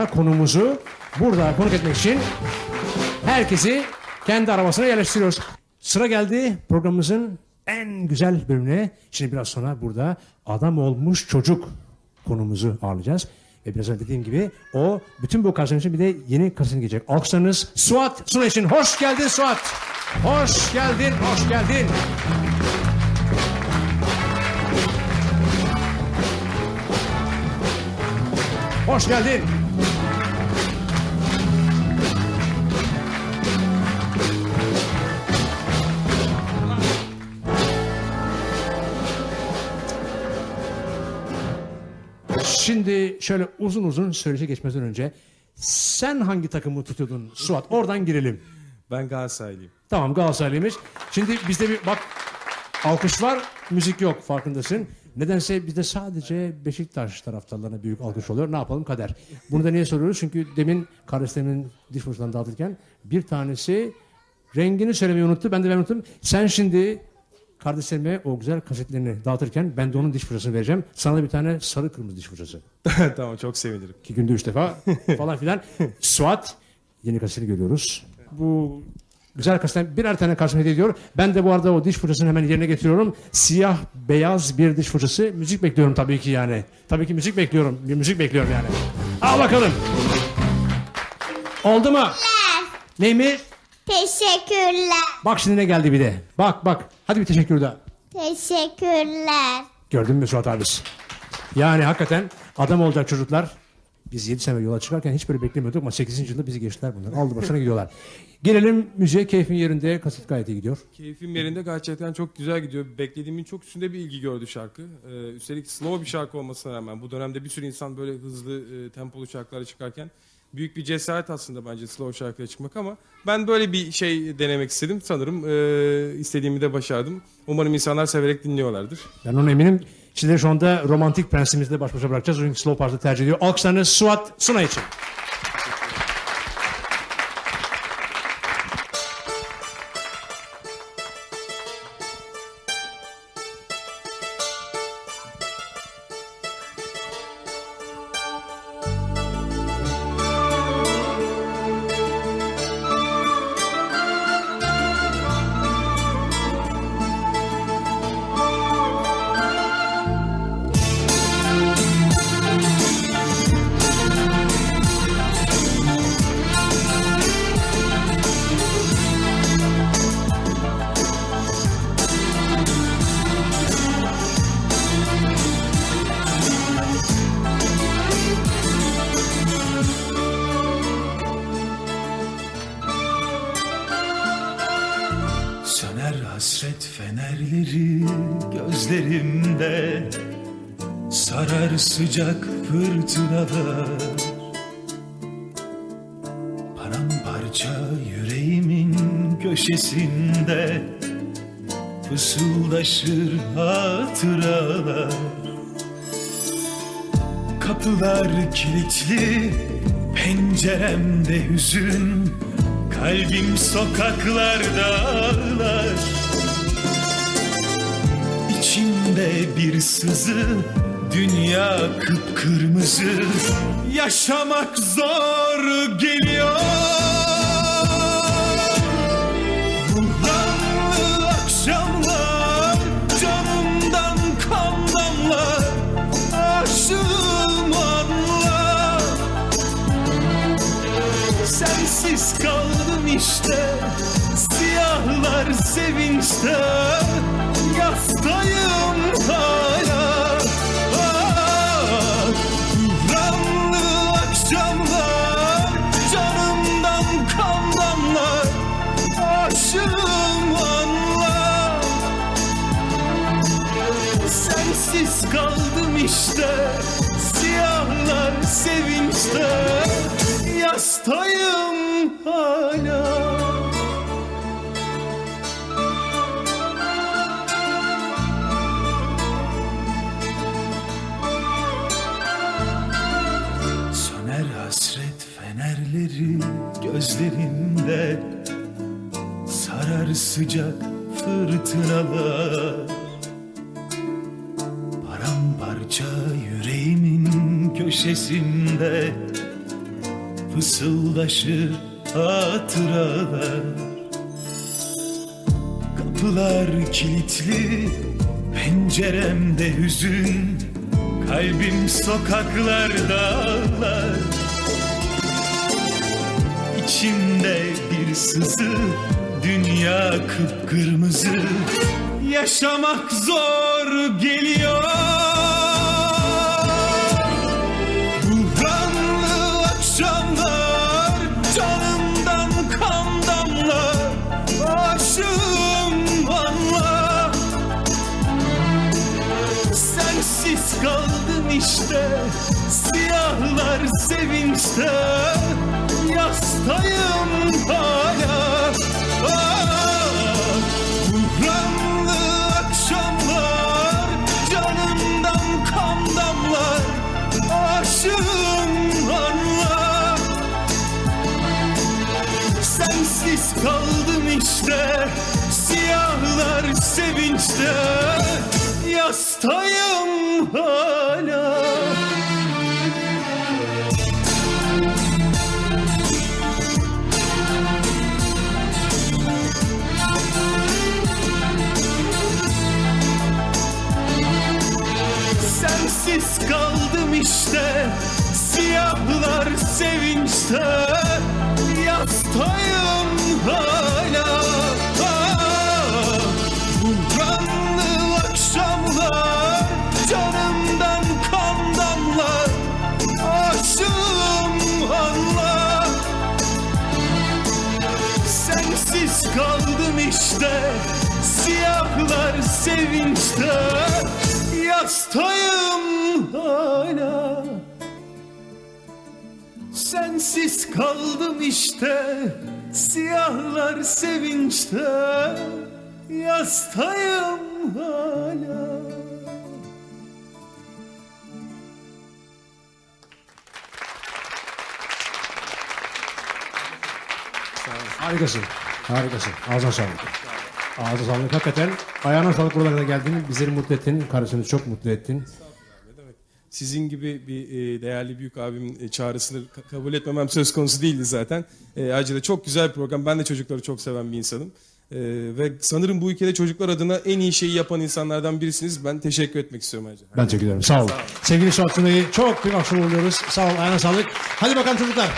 Sonra konumuzu burada konuk etmek için herkesi kendi arabasına yerleştiriyoruz. Sıra geldi programımızın en güzel bölümüne. Şimdi biraz sonra burada adam olmuş çocuk konumuzu ağırlayacağız. Ve biraz önce dediğim gibi o bütün bu kasetler için bir de yeni kasetini gelecek. Alkışlarınız Suat Suna için. Hoş geldin Suat. Hoş geldin, hoş geldin. Hoş geldin. Şimdi şöyle uzun uzun söyleşe geçmeden önce sen hangi takımı tutuyordun Suat? Oradan girelim. Ben Galatasaraylıyım. Tamam Galatasaraylıymış. Şimdi bizde bir bak alkış var, müzik yok farkındasın. Nedense bizde sadece Beşiktaş taraftarlarına büyük alkış oluyor. Ne yapalım kader. Bunu da niye soruyoruz? Çünkü demin kardeşlerimin diş fırçalarını dağıtırken bir tanesi rengini söylemeyi unuttu. Ben de ben unuttum. Sen şimdi kardeşlerime o güzel kasetlerini dağıtırken ben de onun diş fırçasını vereceğim. Sana da bir tane sarı kırmızı diş fırçası. tamam çok sevinirim. İki günde üç defa falan filan. Suat yeni kasetini görüyoruz. Bu güzel kasetten birer tane karşıma hediye ediyor. Ben de bu arada o diş fırçasını hemen yerine getiriyorum. Siyah beyaz bir diş fırçası. Müzik bekliyorum tabii ki yani. Tabii ki müzik bekliyorum. Bir müzik bekliyorum yani. Al bakalım. Oldu mu? Neymiş? Teşekkürler. Bak şimdi ne geldi bir de. Bak bak. Hadi bir teşekkür de. Teşekkürler. Gördün mü Suat abisi? Yani hakikaten adam olacak çocuklar. Biz 7 sene yola çıkarken hiç böyle beklemiyorduk ama 8. yılda bizi geçtiler bunlar. Aldı başına gidiyorlar. Gelelim müziğe keyfin yerinde. Kaset gayet iyi gidiyor. Keyfim yerinde gerçekten çok güzel gidiyor. Beklediğimin çok üstünde bir ilgi gördü şarkı. Ee, üstelik slow bir şarkı olmasına rağmen bu dönemde bir sürü insan böyle hızlı e, tempolu şarkılara çıkarken büyük bir cesaret aslında bence slow şarkıya çıkmak ama ben böyle bir şey denemek istedim. Sanırım e, istediğimi de başardım. Umarım insanlar severek dinliyorlardır. Ben ona eminim. Sizleri şu anda romantik prensimizle baş başa bırakacağız. Çünkü slow part'ı tercih ediyor. Alkışlarınız Suat Suna için. Gözlerimde Sarar sıcak fırtınalar. Paramparça yüreğimin köşesinde Fısıldaşır hatıralar. Kapılar kilitli, penceremde hüzün. Kalbim sokaklarda ağlar İçimde bir sızı, dünya kıpkırmızı. Yaşamak zor geliyor. Buhranlı akşamlar, canımdan kan damlar Aşığım anlar Sensiz kaldım işte Siyahlar sevinçte Yastayım hala. Ah, Buhranlı akşamlar Canımdan kan damlar Aşığım anlar Sensiz kaldım işte Siyahlar sevinçte Yastayım hala fenerleri gözlerimde Sarar sıcak fırtınalar. Paramparça yüreğimin köşesinde fısıldaşır hatıralar. Kapılar kilitli, penceremde hüzün Kalbim sokaklarda ağlar İçimde bir sızı, dünya kıpkırmızı. Yaşamak zor geliyor. Buhranlı akşamlar Canımdan kan damlar Aşığım anla Sensiz kaldım işte Siyahlar sevinçte Yastayım hala. Buhranlı akşamlar Canımdan kan damlar Aşığım anla Sensiz kaldım işte Siyahlar sevinçte Yastayım hala Siyahlar sevinçte Yastayım hala Ah, akşamlar Canımdan kan damlar Aşığım anla Sensiz kaldım işte Siyahlar sevinçte Yastayım hala Sensiz kaldım işte Siyahlar sevinçte Yastayım hala Harikasın. Harikasın. Ağzına sağlık. Ağzına sağlık. Hakikaten ayağına sağlık buralara kadar geldin. Bizleri mutlu ettin. Karısını çok mutlu ettin. Sizin gibi bir e, değerli büyük abimin e, çağrısını ka- kabul etmemem söz konusu değildi zaten. E, ayrıca da çok güzel bir program. Ben de çocukları çok seven bir insanım. Ve sanırım bu ülkede çocuklar adına en iyi şeyi yapan insanlardan birisiniz. Ben teşekkür etmek istiyorum ayrıca. Ben teşekkür ederim. Sağ ol. Sevgili Suat Tuna'yı çok bir akşam oluyoruz. Sağ ol. Ayağına sağlık. Hadi bakalım çocuklar.